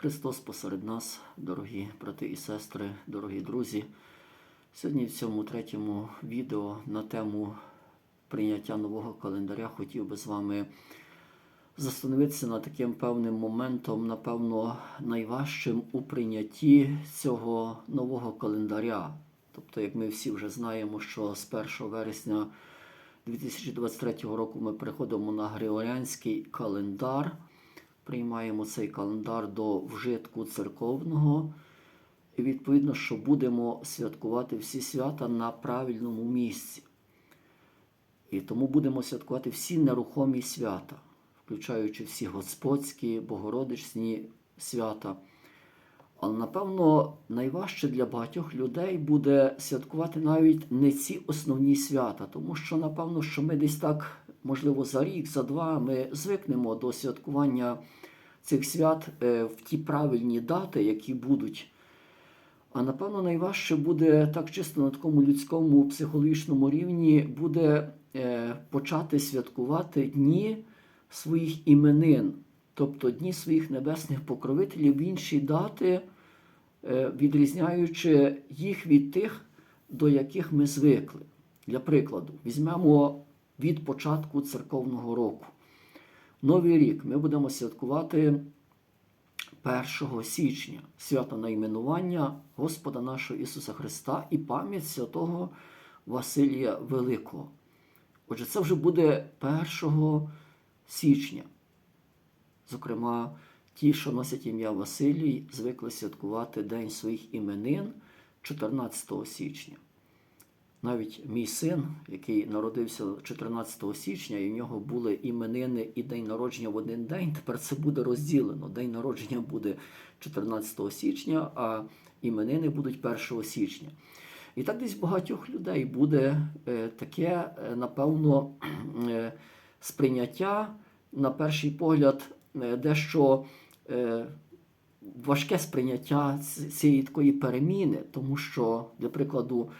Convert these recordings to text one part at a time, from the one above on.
Христос посеред нас, дорогі брати і сестри, дорогі друзі. Сьогодні в цьому третьому відео на тему прийняття нового календаря хотів би з вами застановитися над таким певним моментом, напевно, найважчим у прийнятті цього нового календаря. Тобто, як ми всі вже знаємо, що з 1 вересня 2023 року ми переходимо на Григоріанський календар, приймаємо цей календар до вжитку церковного. І відповідно, що будемо святкувати всі свята на правильному місці. І тому будемо святкувати всі нерухомі свята, включаючи всі господські, богородичні свята. Але, напевно, найважче для багатьох людей буде святкувати навіть не ці основні свята, тому що, напевно, що ми десь так, можливо, за рік, за два ми звикнемо до святкування цих свят е, в ті правильні дати, які будуть. А напевно, найважче буде так чисто на такому людському психологічному рівні буде е, почати святкувати дні своїх іменин, тобто дні своїх небесних покровителів в інші дати, відрізняючи їх від тих, до яких ми звикли. Для прикладу, візьмемо від початку церковного року. Новий рік ми будемо святкувати 1 січня свято найменування Господа нашого Ісуса Христа і пам'ять святого Василія Великого. Отже, це вже буде 1 січня. Зокрема, ті, що носять ім'я Василій, звикли святкувати День своїх іменин 14 січня. Навіть мій син, який народився 14 січня, і в нього були іменини і день народження в один день. Тепер це буде розділено. День народження буде 14 січня, а іменини будуть 1 січня. І так десь багатьох людей буде е, таке, е, напевно, е, сприйняття, на перший погляд, дещо е, важке сприйняття цієї такої переміни, тому що, для прикладу,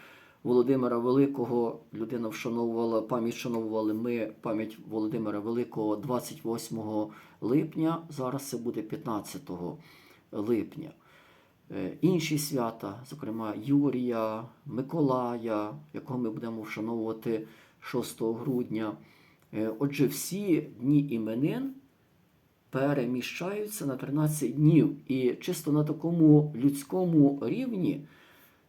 Володимира Великого людина вшановувала, пам'ять вшановували ми пам'ять Володимира Великого 28 липня, зараз це буде 15 липня. Е, Інші свята, зокрема Юрія, Миколая, якого ми будемо вшановувати 6 грудня. Е, Отже, всі дні іменин переміщаються на 13 днів. І чисто на такому людському рівні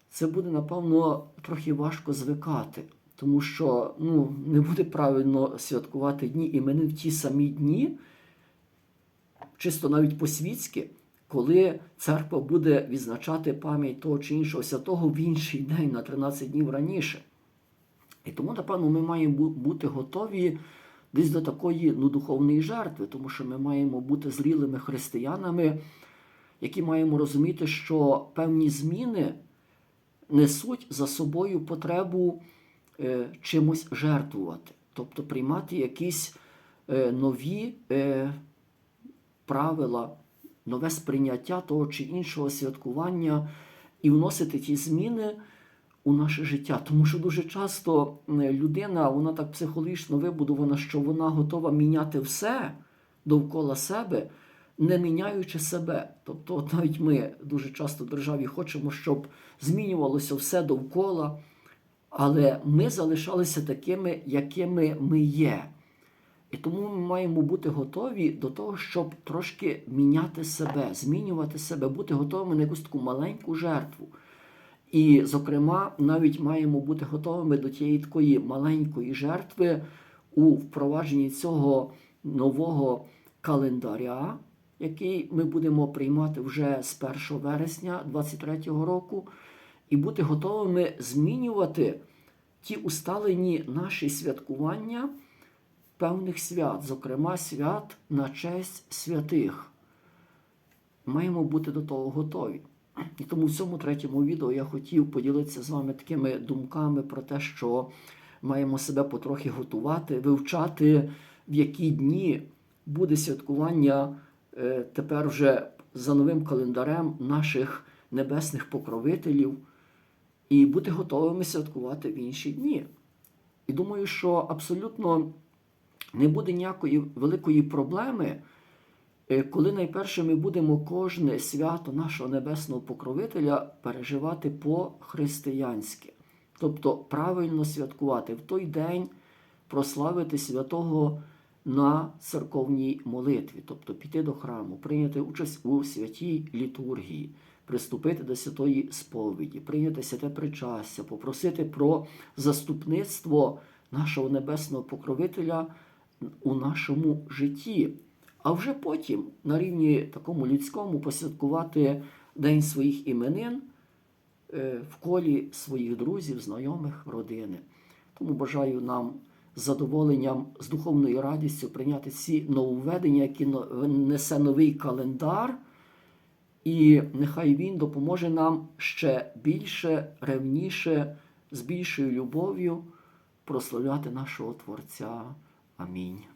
це буде, напевно, трохи важко звикати, тому що ну, не буде правильно святкувати дні іменин в ті самі дні, чисто навіть по-світськи, коли церква буде відзначати пам'ять того чи іншого святого в інший день на 13 днів раніше. І тому, напевно, ми маємо бути готові десь до такої ну, духовної жертви, тому що ми маємо бути зрілими християнами, які маємо розуміти, що певні зміни несуть за собою потребу е, чимось жертвувати, тобто приймати якісь е, нові е, правила, нове сприйняття того чи іншого святкування і вносити ті зміни у наше життя. Тому що дуже часто людина, вона так психологічно вибудована, що вона готова міняти все довкола себе, не міняючи себе. Тобто, навіть ми дуже часто в державі хочемо, щоб змінювалося все довкола, але ми залишалися такими, якими ми є. І тому ми маємо бути готові до того, щоб трошки міняти себе, змінювати себе, бути готовими на якусь таку маленьку жертву. І, зокрема, навіть маємо бути готовими до тієї такої маленької жертви у впровадженні цього нового календаря, який ми будемо приймати вже з 1 вересня 2023 року, і бути готовими змінювати ті усталені наші святкування певних свят, зокрема свят на честь святих. Маємо бути до того готові. І тому в цьому третьому відео я хотів поділитися з вами такими думками про те, що маємо себе потрохи готувати, вивчати, в які дні буде святкування е, тепер вже за новим календарем наших небесних покровителів, і бути готовими святкувати в інші дні. І думаю, що абсолютно не буде ніякої великої проблеми коли найперше ми будемо кожне свято нашого небесного покровителя переживати по-християнськи, тобто правильно святкувати в той день, прославити святого на церковній молитві, тобто піти до храму, прийняти участь у святій літургії, приступити до святої сповіді, прийняти святе причастя, попросити про заступництво нашого небесного покровителя у нашому житті. А вже потім на рівні такому людському посвяткувати День своїх іменин е, в колі своїх друзів, знайомих, родини. Тому бажаю нам з задоволенням, з духовною радістю прийняти ці нововведення, які несе новий календар. І нехай він допоможе нам ще більше, ревніше, з більшою любов'ю прославляти нашого Творця. Амінь.